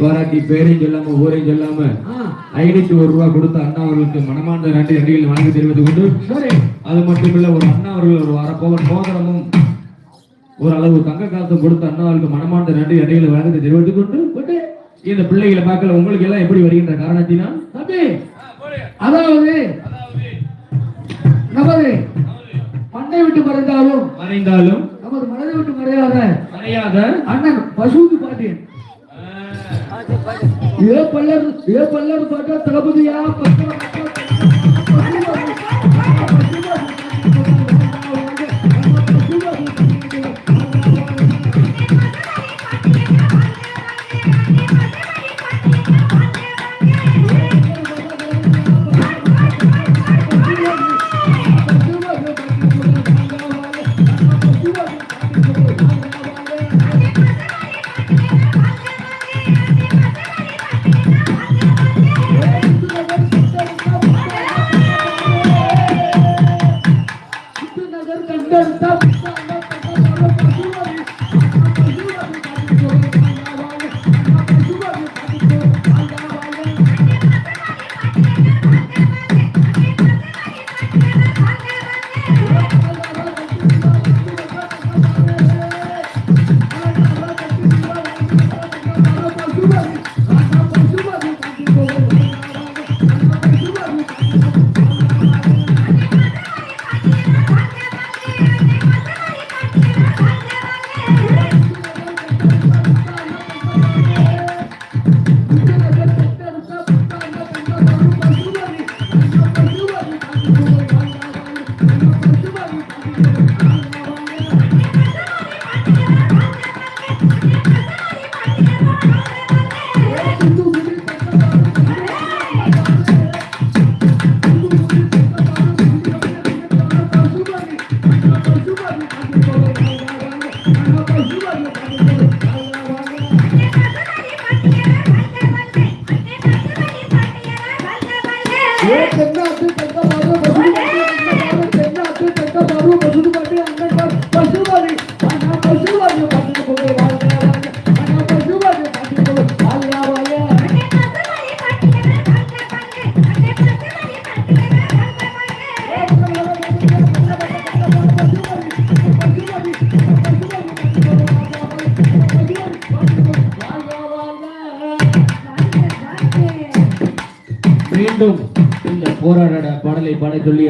பாராட்டி பேரையும் சொல்லாம ஊரையும் சொல்லாம ஐநூத்தி ஒரு ரூபாய் கொடுத்த அண்ணா அவர்களுக்கு மனமார்ந்த நன்றி நன்றிகள் வழங்கி தெரிவித்துக் கொண்டு அது மட்டுமில்ல ஒரு அண்ணா அவர்கள் ஒரு வரப்போவன் மோதிரமும் ஒரு அளவு தங்க காசும் கொடுத்த அண்ணா அவர்களுக்கு மனமார்ந்த நன்றி நன்றிகளை வழங்கி தெரிவித்துக் கொண்டு இந்த பிள்ளைகளை பார்க்கல உங்களுக்கு எல்லாம் எப்படி வருகின்ற காரணத்தினால்? தம்பி அதாவது நமது மண்ணை விட்டு மறைந்தாலும் மறைந்தாலும் நமது மனதை விட்டு மறையாத மறையாத அண்ணன் பசுவுக்கு பாட்டியன் ஏ பல்லர் ஏ பல்லர் பாட்டா தளபதியா? மீண்டும்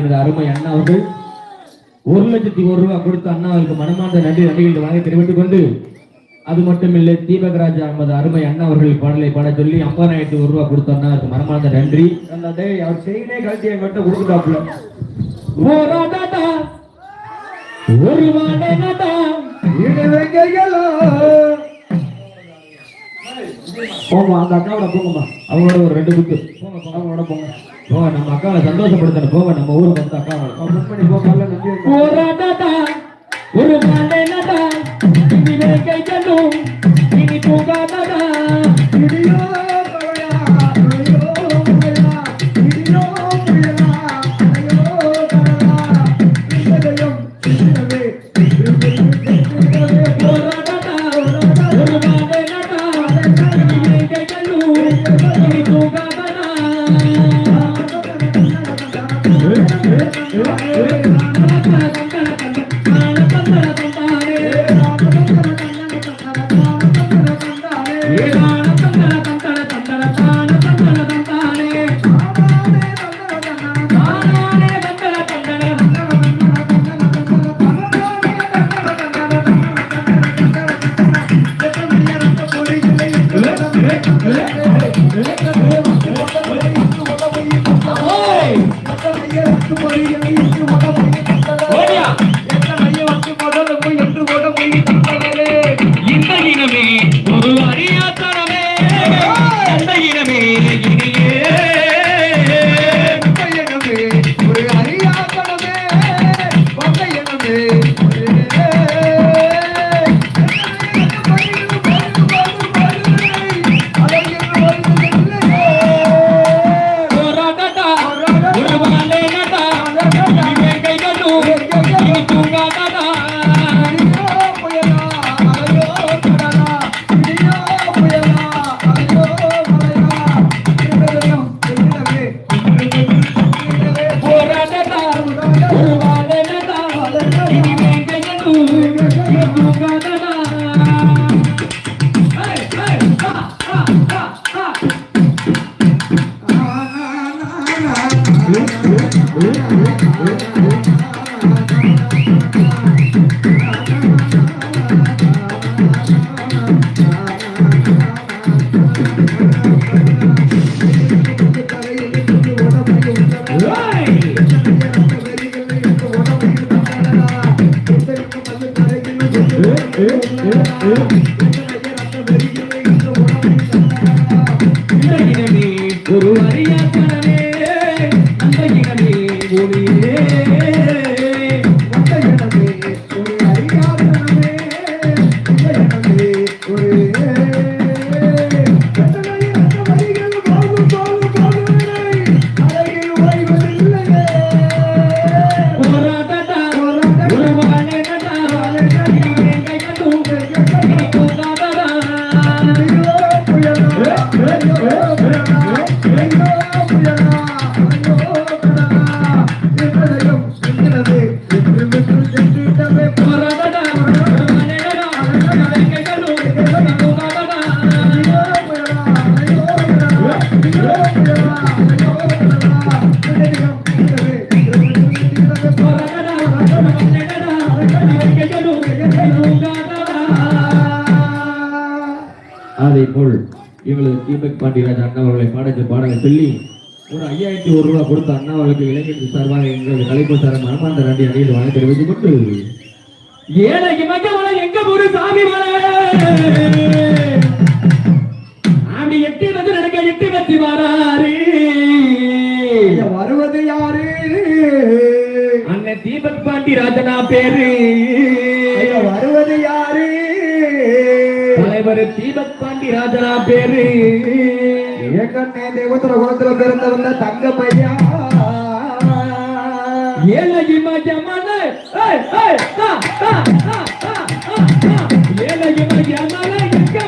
எனது அருமை அண்ணா அவர்கள் ஒரு லட்சத்தி ஒரு ரூபாய் கொடுத்த அண்ணா அவர்களுக்கு மனமார்ந்த நன்றி நன்றிகள் வாங்கி தெரிவித்துக் கொண்டு அது மட்டுமில்லை தீபகராஜ் நமது அருமை அண்ணா அவர்கள் பாடலை பாட சொல்லி ஐம்பதாயிரத்தி ஒரு ரூபாய் கொடுத்த அண்ணா அவருக்கு மனமார்ந்த நன்றி. அவர் செயினே கழட்டி என்கிட்ட கொடுத்துட்டாப்புல. ஒரு மாடனடா போமா அந்த அக்காவோட போங்கம்மா. அவங்களோட ஒரு ரெண்டு குத்து. அவங்களோட போங்க. போங்க நம்ம அக்காவை சந்தோஷப்படுத்தணும். போங்க நம்ம ஊருக்கு வந்து அக்காவை புக் பண்ணி ஒரு வேங்கை ஜல்லும் இனி தூங்காதடா. ஒரு ஐயாயிரத்தி ஒரு ரூபாய் கொடுத்த அண்ணாவளுக்கு இளைஞர்கள் சார்பாக எங்களுக்கு கலைப்பு சார மனமார்ந்த நன்றி அணியில் வாங்க தெரிவித்துக் கொண்டு ஏழைக்கு மக்கள் எங்க ஒரு சாமி ஆண்டி எட்டி வந்து நடக்க எட்டி வச்சு வராரு. வருவது யாரு? அண்ணன் தீபக் பாண்டி ராஜனா பேரு. வருவது யாரு? தலைவர் தீபக் பாண்டி ராஜனா பேரு. ஏகண்ணே தேவத்துல குணத்துல பிறந்தவர்ல தங்க பையா. ஏலகி மாஜமான ஏலகி மாஜமான எங்க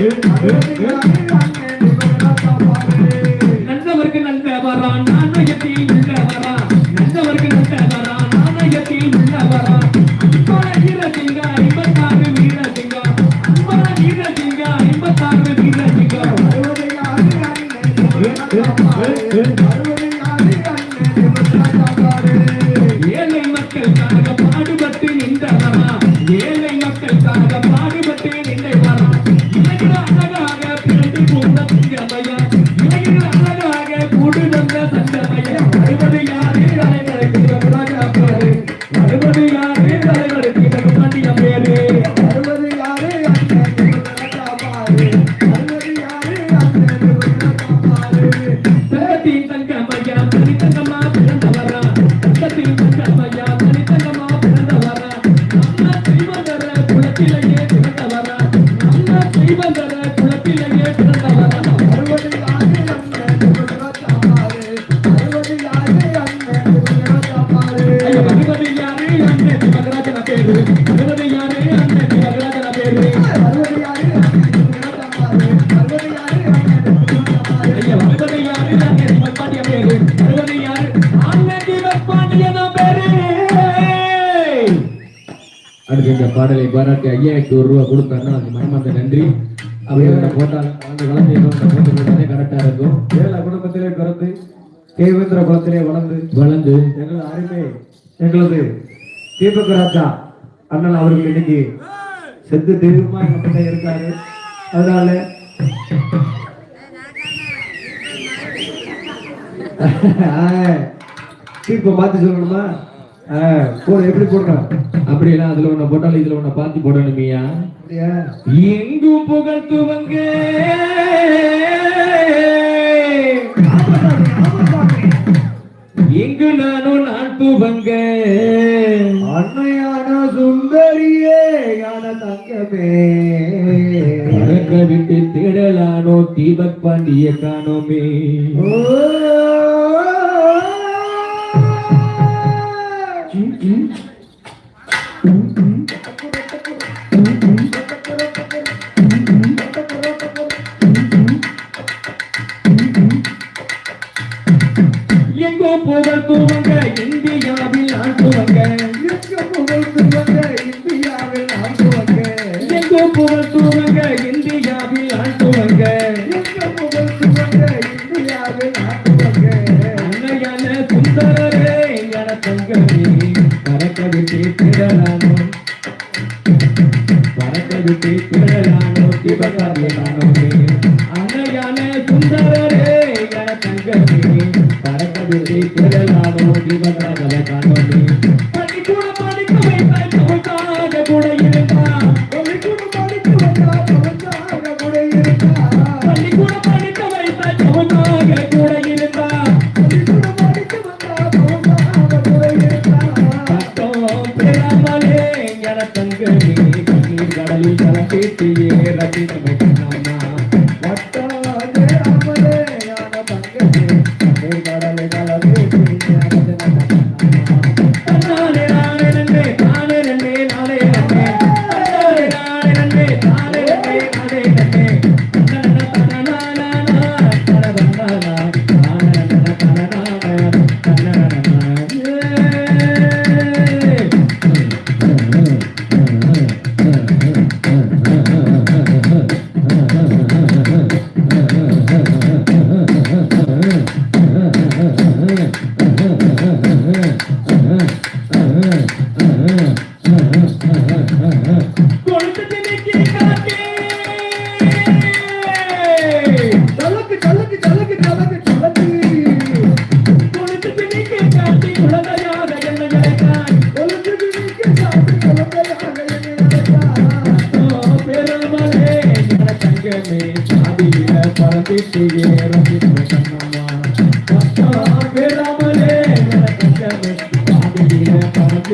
Obrigado. Thank you. அடுத்து இந்த பாடலை பாராட்டி ஐயாயிரத்தி ஒரு ரூபா கொடுத்தாருன்னா அந்த மனமார்ந்த நன்றி. அப்படியே போட்டாலும் அந்த குழந்தைகளும் கரெக்டா இருக்கும். ஏழை குடும்பத்திலே பிறந்து தேவேந்திர குலத்திலே வளர்ந்து வளர்ந்து. எங்கள் அருமை எங்களது தீபக் ராஜா அண்ணன் அவர்கள் இன்னைக்கு செத்து தெய்வமா எங்ககிட்ட இருக்காரு. அதனால இப்போ பார்த்து சொல்லணுமா? போட எப்படி போடுறோம் அப்படியெல்லாம் அதுல ஒண்ணு போட்டாலும் இதுல ஒண்ணு பாத்தி போடணுமியா? எங்கு புகழ் துவங்க. எங்கு நானும் நான் துவங்க. அன்னையான சுந்தரியே யான தங்கமே. விட்டு தேடலானோ தீபக் பாண்டிய காணோமே. அன்னையான சுந்தரரே தங்கமே பரக்கதிரை புகழானோ திவதா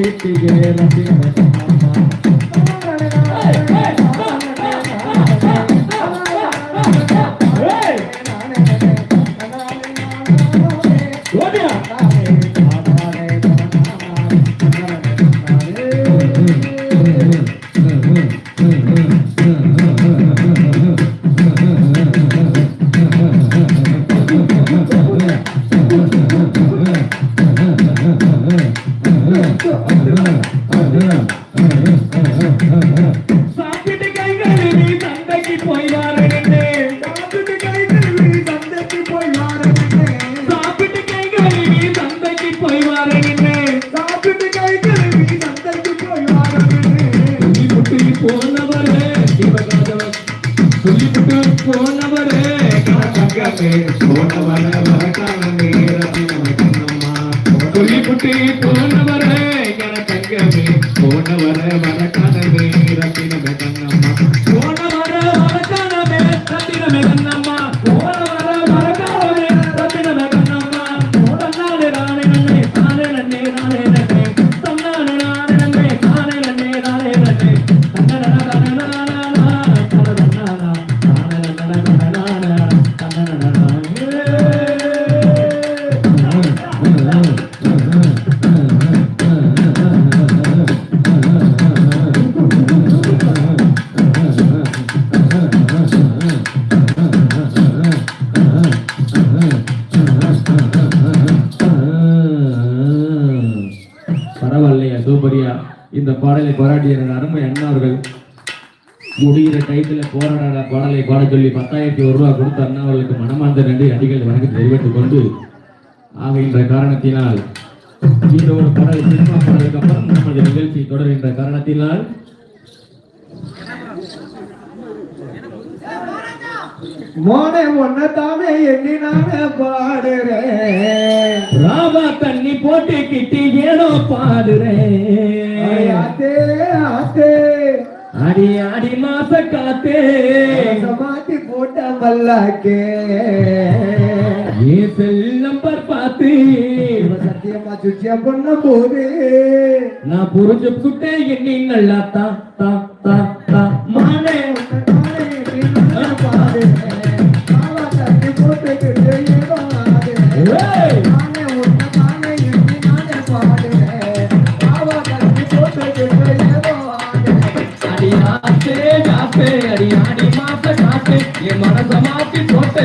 ಸಿಟ್ಟಿಗೆ ಲಸಿನ சொல்லிட்டு போனவரே கணக்கமே போனவரே கணக்கமே போனவர வரட்டானே ரத்தினமே போராடிய அருமை அண்ணா அவர்கள் முடிகிற டைத்தில் போராடாத பாடலை பாட சொல்லி பத்தாயிரத்தி ஒரு ரூபா கொடுத்த அண்ணா அவர்களுக்கு மனமார்ந்த நன்றி அடிகள் வணக்கம் தெரிவித்துக் கொண்டு ஆகின்ற காரணத்தினால் இந்த ஒரு பாடல் சினிமா பாடலுக்கு அப்புறம் நமது நிகழ்ச்சி தொடர்கின்ற காரணத்தினால் மோனே ஒன்ன தானே எண்ணி நானே பாடுறேன். ராவா தண்ணி போட்டு கிட்டி ஏனோ பாடுறேன். ஆத்தே ஆத்தே. அடி அடி மாச காத்தே. மாத்தி போட்ட மல்லாக்கே. ஏ செல் நம்பர் பார்த்து. சத்தியமா சுச்சியா பண்ண போது. நான் புரிஞ்சு சுட்டேன் எண்ணி நல்லா தா தா தா தா. மானே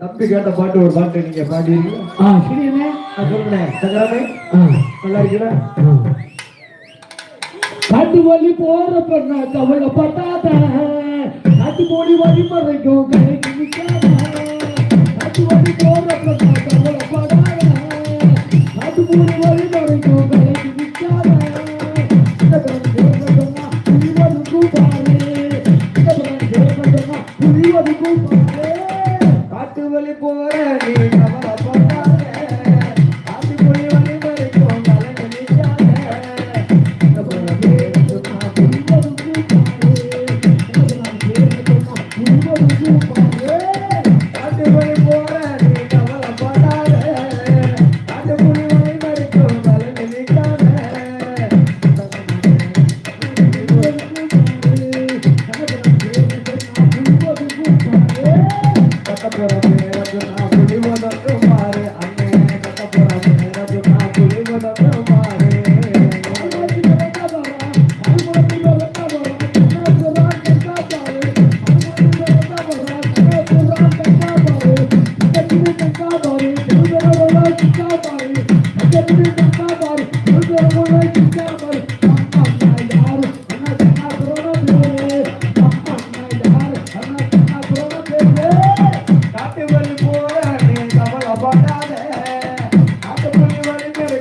தம்பி கேட்ட பாட்டு ஒரு பாட்டு நீங்க பாடிருக்கீங்க சரியானே சொல்லுங்களேன் சங்கராமே நல்லா இருக்கீங்களா? மொழி வழி வழி போற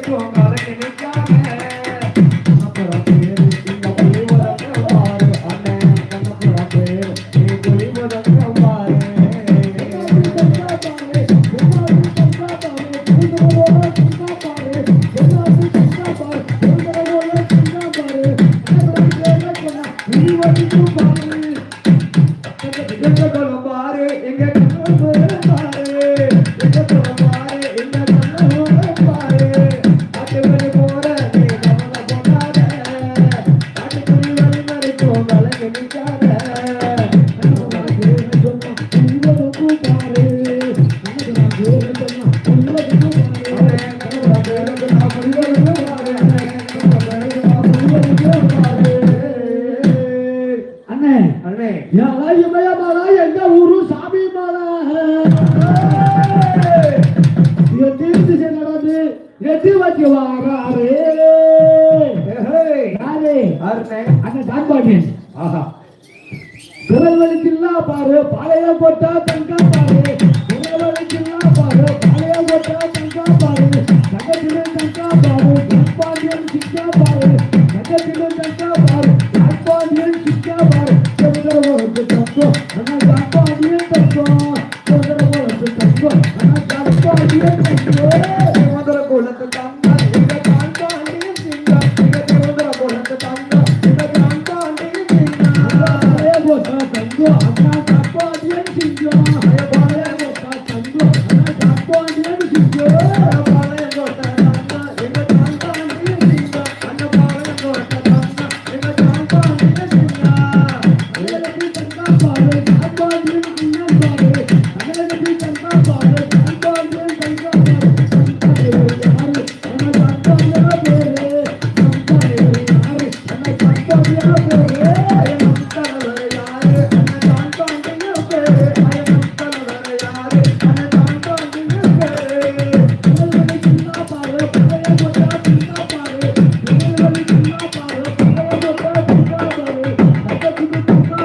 좋아가